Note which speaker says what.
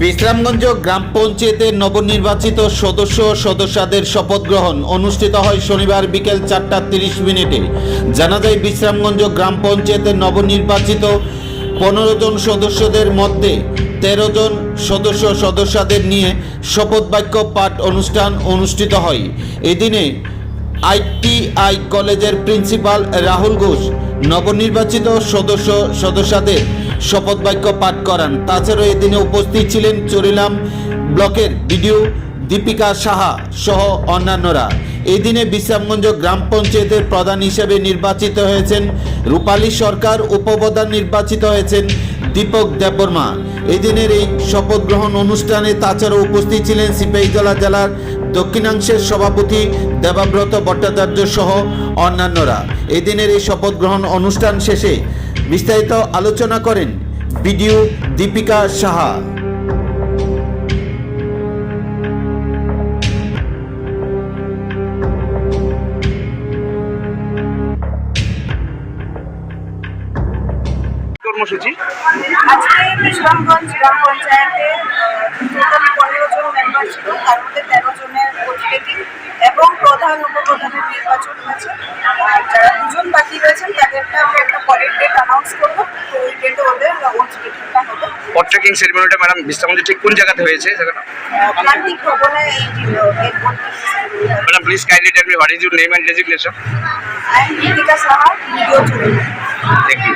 Speaker 1: বিশ্রামগঞ্জ গ্রাম পঞ্চায়েতের নবনির্বাচিত সদস্য সদস্যদের শপথ গ্রহণ অনুষ্ঠিত হয় শনিবার বিকেল চারটা তিরিশ মিনিটে। জানা যায়, বিশ্রামগঞ্জ গ্রাম পঞ্চায়েতের নবনির্বাচিত পনেরো জন সদস্যদের মধ্যে তেরো জন সদস্য সদস্যদের নিয়ে শপথ বাক্য পাঠ অনুষ্ঠান অনুষ্ঠিত হয়। এদিনে আইটিআই কলেজের প্রিন্সিপাল রাহুল ঘোষ, নবনির্বাচিত সদস্য সদস্যদের শপথ বাক্য পাঠ করান। তাছাড়াও এদিনে উপস্থিত ছিলেন চরিলাম ব্লকের বিডিও দীপিকা সাহা সহ অন্যান্যরা। এই দিনে বিশ্রামগঞ্জ গ্রাম পঞ্চায়েতের প্রধান হিসেবে নির্বাচিত হয়েছেন রূপালী সরকার, উপপ্রধান নির্বাচিত হয়েছেন দীপক দেববর্মা। এই দিনের এই শপথ গ্রহণ অনুষ্ঠানে তাছাড়াও উপস্থিত ছিলেন সিপাহীজলা জেলার দক্ষিণাংশের সভাপতি দেবাব্রত ভট্টাচার্য সহ অন্যান্যরা। এই দিনের এই শপথ গ্রহণ অনুষ্ঠান শেষে বিস্তারিত আলোচনা করেন বিডিও দীপিকা সাহা।
Speaker 2: কর্মসূচি?
Speaker 3: আজকে বিশ্রামগঞ্জ গ্রাম পঞ্চায়েতে আর যারা দুজন বাকি রয়েছেন তাদেরকে আমরা একটা পরের ডেট অ্যানাউন্স করব। তো ওই ডেটে ওদের ভোট মিটিংটা হবে।
Speaker 2: পট ট্রেকিং সেরিমনিটা ম্যাডাম বিশ্রামগঞ্জে ঠিক কোন জায়গাতে হয়েছে
Speaker 3: প্রান্তিক ভবনে
Speaker 2: madam please kindly tell me what is your name and designation
Speaker 3: I am Deepika Saha video
Speaker 2: thank you